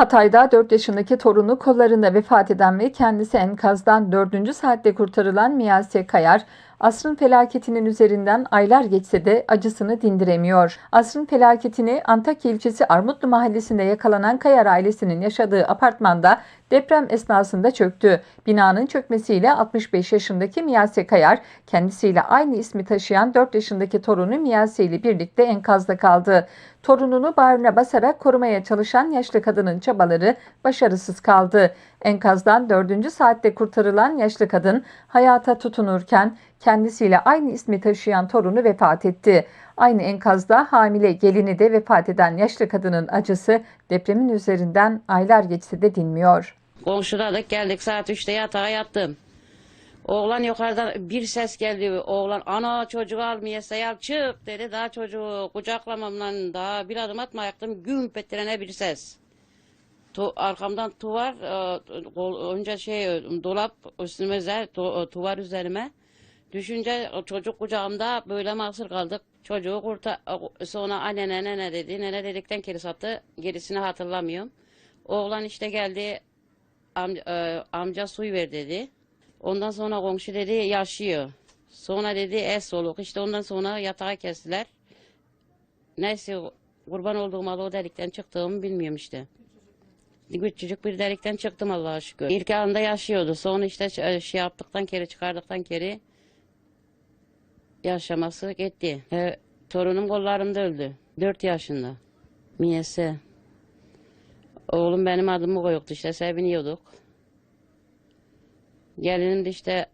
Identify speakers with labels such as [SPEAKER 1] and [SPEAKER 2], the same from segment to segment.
[SPEAKER 1] Hatay'da 4 yaşındaki torunu kollarında vefat eden ve kendisi enkazdan 4. saatte kurtarılan Miyase Kayar, asrın felaketinin üzerinden aylar geçse de acısını dindiremiyor. Asrın felaketini Antakya ilçesi Armutlu mahallesinde yakalanan Kayar ailesinin yaşadığı apartmanda deprem esnasında çöktü. Binanın çökmesiyle 65 yaşındaki Miyase Kayar, kendisiyle aynı ismi taşıyan 4 yaşındaki torunu Miyase ile birlikte enkazda kaldı. Torununu bağrına basarak korumaya çalışan yaşlı kadının çabaları başarısız kaldı. Enkazdan 4. saatte kurtarılan yaşlı kadın hayata tutunurken kendisiyle aynı ismi taşıyan torunu vefat etti. Aynı enkazda hamile gelini de vefat eden yaşlı kadının acısı depremin üzerinden aylar geçse de dinmiyor.
[SPEAKER 2] Komşuladık geldik saat 3'te yatağa yattım. Oğlan yukarıdan bir ses geldi. Oğlan ana çocuğu almayasa ya çık dedi. Daha çocuğu kucaklamamla daha bir adım atmayaktım. Güm ettirene bir ses. Tu, arkamdan tuvar, e, önce şey dolap üstüme üzer, tu, tuvar üzerime. Düşünce çocuk kucağımda böyle mahsur kaldık. Çocuğu kurtar, sonra annene nene dedi. Nene dedikten geri sattı. Gerisini hatırlamıyorum. Oğlan işte geldi amca, e, amca suyu ver dedi. Ondan sonra komşu dedi yaşıyor. Sonra dedi es soluk. İşte ondan sonra yatağa kestiler. Neyse kurban olduğum Allah o delikten çıktığımı bilmiyorum işte. Küçücük bir delikten çıktım Allah'a şükür. İlk anda yaşıyordu. Sonra işte ç- şey yaptıktan kere çıkardıktan kere yaşaması gitti. E, torunum kollarımda öldü. Dört yaşında. Miyese. Oğlum benim adımı koyuktu işte seviniyorduk. Gelinim de işte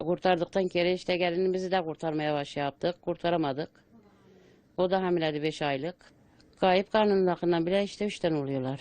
[SPEAKER 2] kurtardıktan kere işte gelinimizi de kurtarmaya baş yaptık. Kurtaramadık. O da hamileydi beş aylık. Kayıp karnındakinden bile işte üçten oluyorlar.